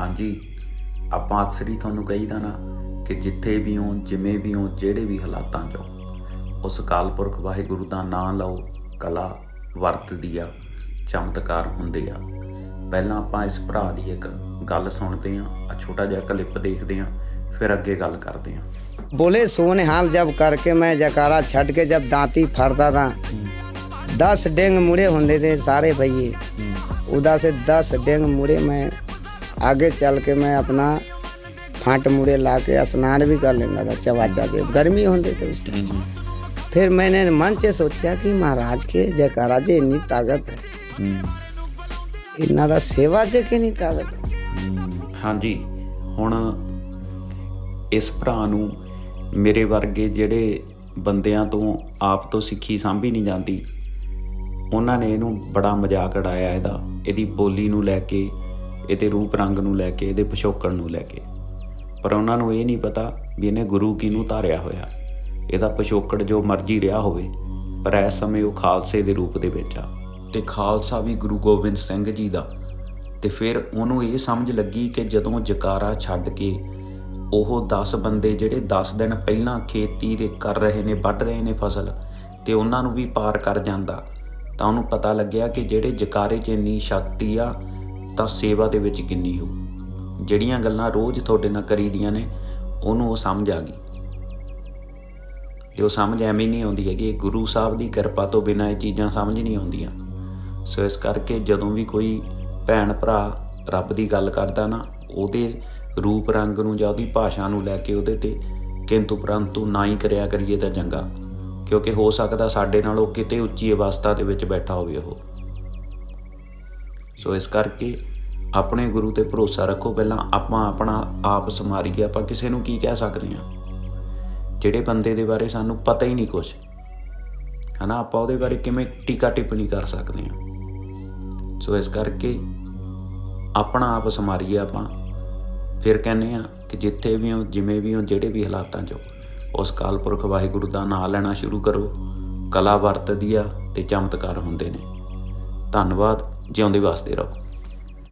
ਹਾਂਜੀ ਆਪਾਂ ਅਕਸਰ ਹੀ ਤੁਹਾਨੂੰ ਕਹੀਦਾ ਨਾ ਕਿ ਜਿੱਥੇ ਵੀ ਹੋ ਜਿਵੇਂ ਵੀ ਹੋ ਜਿਹੜੇ ਵੀ ਹਾਲਾਤਾਂ 'ਚ ਹੋ ਉਸ ਕਾਲਪੁਰਖ ਵਾਹਿਗੁਰੂ ਦਾ ਨਾਮ ਲਓ ਕਲਾ ਵਰਤਦੀ ਆ ਚਮਤਕਾਰ ਹੁੰਦੇ ਆ। ਪਹਿਲਾਂ ਆਪਾਂ ਇਸ ਭਰਾ ਦੀ ਇੱਕ ਗੱਲ ਸੁਣਦੇ ਆ ਆ ਛੋਟਾ ਜਿਹਾ ਕਲਿੱਪ ਦੇਖਦੇ ਆ ਫਿਰ ਅੱਗੇ ਗੱਲ ਕਰਦੇ ਆ। ਬੋਲੇ ਸੋਨੇ ਹਾਲ ਜਬ ਕਰਕੇ ਮੈਂ ਜਕਾਰਾ ਛੱਡ ਕੇ ਜਬ ਦਾਤੀ ਫੜਦਾ ਤਾਂ 10 ਡੇਂਗ ਮੁੜੇ ਹੁੰਦੇ ਤੇ ਸਾਰੇ ਭਈਏ। ਉਹਦਾ ਸੇ 10 ਡੇਂਗ ਮੁੜੇ ਮੈਂ आगे चल के मैं अपना फांट मुड़े ला के स्नान भी कर लेता था चबा के गर्मी होते थे उस टाइम फिर मैंने मन से सोचा कि महाराज के जयकारा जे इन्नी ताकत है इन्ना दा सेवा जे कि नहीं ताकत है ਹਾਂਜੀ ਹੁਣ ਇਸ ਭਰਾ ਨੂੰ ਮੇਰੇ ਵਰਗੇ ਜਿਹੜੇ ਬੰਦਿਆਂ ਤੋਂ ਆਪ ਤੋਂ ਸਿੱਖੀ ਸਾਂਭੀ ਨਹੀਂ ਜਾਂਦੀ ਉਹਨਾਂ ਨੇ ਇਹਨੂੰ ਬੜਾ ਮਜ਼ਾਕ ਉਡਾਇਆ ਇਹਦਾ ਇਹਦੀ ਬੋਲੀ ਨੂੰ ਲੈ ਕੇ ਇਹਦੇ ਰੂਪ ਰੰਗ ਨੂੰ ਲੈ ਕੇ, ਇਹਦੇ ਪਿਛੋਕੜ ਨੂੰ ਲੈ ਕੇ। ਪਰ ਉਹਨਾਂ ਨੂੰ ਇਹ ਨਹੀਂ ਪਤਾ ਵੀ ਇਹਨੇ ਗੁਰੂ ਕਿਹਨੂੰ ਧਾਰਿਆ ਹੋਇਆ। ਇਹਦਾ ਪਿਛੋਕੜ ਜੋ ਮਰਜ਼ੀ ਰਿਹਾ ਹੋਵੇ, ਪਰ ਇਸ ਸਮੇਂ ਉਹ ਖਾਲਸੇ ਦੇ ਰੂਪ ਦੇ ਵਿੱਚ ਆ। ਤੇ ਖਾਲਸਾ ਵੀ ਗੁਰੂ ਗੋਬਿੰਦ ਸਿੰਘ ਜੀ ਦਾ। ਤੇ ਫਿਰ ਉਹਨੂੰ ਇਹ ਸਮਝ ਲੱਗੀ ਕਿ ਜਦੋਂ ਜਕਾਰਾ ਛੱਡ ਕੇ ਉਹ 10 ਬੰਦੇ ਜਿਹੜੇ 10 ਦਿਨ ਪਹਿਲਾਂ ਖੇਤੀ ਦੇ ਕਰ ਰਹੇ ਨੇ, ਵੱਢ ਰਹੇ ਨੇ ਫਸਲ, ਤੇ ਉਹਨਾਂ ਨੂੰ ਵੀ ਪਾਰ ਕਰ ਜਾਂਦਾ, ਤਾਂ ਉਹਨੂੰ ਪਤਾ ਲੱਗਿਆ ਕਿ ਜਿਹੜੇ ਜਕਾਰੇ 'ਚ ਇੰਨੀ ਸ਼ਕਤੀ ਆ ਤਾਂ ਸੇਵਾ ਦੇ ਵਿੱਚ ਕਿੰਨੀ ਹੋ? ਜਿਹੜੀਆਂ ਗੱਲਾਂ ਰੋਜ਼ ਤੁਹਾਡੇ ਨਾਲ ਕਰੀਦੀਆਂ ਨੇ, ਉਹਨੂੰ ਉਹ ਸਮਝ ਆ ਗਈ। ਇਹ ਉਹ ਸਮਝ ਐਵੇਂ ਨਹੀਂ ਆਉਂਦੀ ਹੈਗੀ ਇਹ ਗੁਰੂ ਸਾਹਿਬ ਦੀ ਕਿਰਪਾ ਤੋਂ ਬਿਨਾਂ ਇਹ ਚੀਜ਼ਾਂ ਸਮਝ ਨਹੀਂ ਆਉਂਦੀਆਂ। ਸੋ ਇਸ ਕਰਕੇ ਜਦੋਂ ਵੀ ਕੋਈ ਭੈਣ ਭਰਾ ਰੱਬ ਦੀ ਗੱਲ ਕਰਦਾ ਨਾ, ਉਹਦੇ ਰੂਪ ਰੰਗ ਨੂੰ ਜਾਂ ਉਹਦੀ ਭਾਸ਼ਾ ਨੂੰ ਲੈ ਕੇ ਉਹਦੇ ਤੇ ਕਿੰਤੂ ਪਰੰਤੂ ਨਾ ਹੀ ਕਰਿਆ ਕਰੀਏ ਤਾਂ ਚੰਗਾ, ਕਿਉਂਕਿ ਹੋ ਸਕਦਾ ਸਾਡੇ ਨਾਲ ਉਹ ਕਿਤੇ ਉੱਚੀ ਅਵਸਥਾ ਦੇ ਵਿੱਚ ਬੈਠਾ ਹੋਵੇ ਉਹ। ਸੋ ਇਸ ਕਰਕੇ ਆਪਣੇ ਗੁਰੂ ਤੇ ਭਰੋਸਾ ਰੱਖੋ, ਪਹਿਲਾਂ ਆਪਾਂ ਆਪਣਾ ਆਪ ਸਮਾਰੀਏ ਆਪਾਂ ਕਿਸੇ ਨੂੰ ਕੀ ਕਹਿ ਸਕਦੇ ਹਾਂ? ਜਿਹੜੇ ਬੰਦੇ ਦੇ ਬਾਰੇ ਸਾਨੂੰ ਪਤਾ ਹੀ ਨਹੀਂ ਕੁਝ ਹਨਾ, ਆਪਾਂ ਉਹਦੇ ਬਾਰੇ ਕਿਵੇਂ ਟੀਕਾ ਟਿੱਪਣੀ ਕਰ ਸਕਦੇ ਹਾਂ? ਸੋ ਇਸ ਕਰਕੇ ਆਪਣਾ ਆਪ ਸਮਾਰੀਏ ਆਪਾਂ। ਫਿਰ ਕਹਿੰਦੇ ਆ ਕਿ ਜਿੱਥੇ ਵੀ ਹੋ, ਜਿਵੇਂ ਵੀ ਹੋ, ਜਿਹੜੇ ਵੀ ਹਾਲਾਤਾਂ 'ਚ ਉਸ ਕਾਲ ਪੁਰਖ ਵਾਹਿਗੁਰੂ ਦਾ ਨਾਮ ਲੈਣਾ ਸ਼ੁਰੂ ਕਰੋ। ਕਲਾ ਵਰਤਦੀ ਆ ਤੇ ਚਮਤਕਾਰ ਹੁੰਦੇ ਨੇ। ਧੰਨਵਾਦ। ਜਿਉਂਦੇ ਵਸਦੇ ਰਹੋ।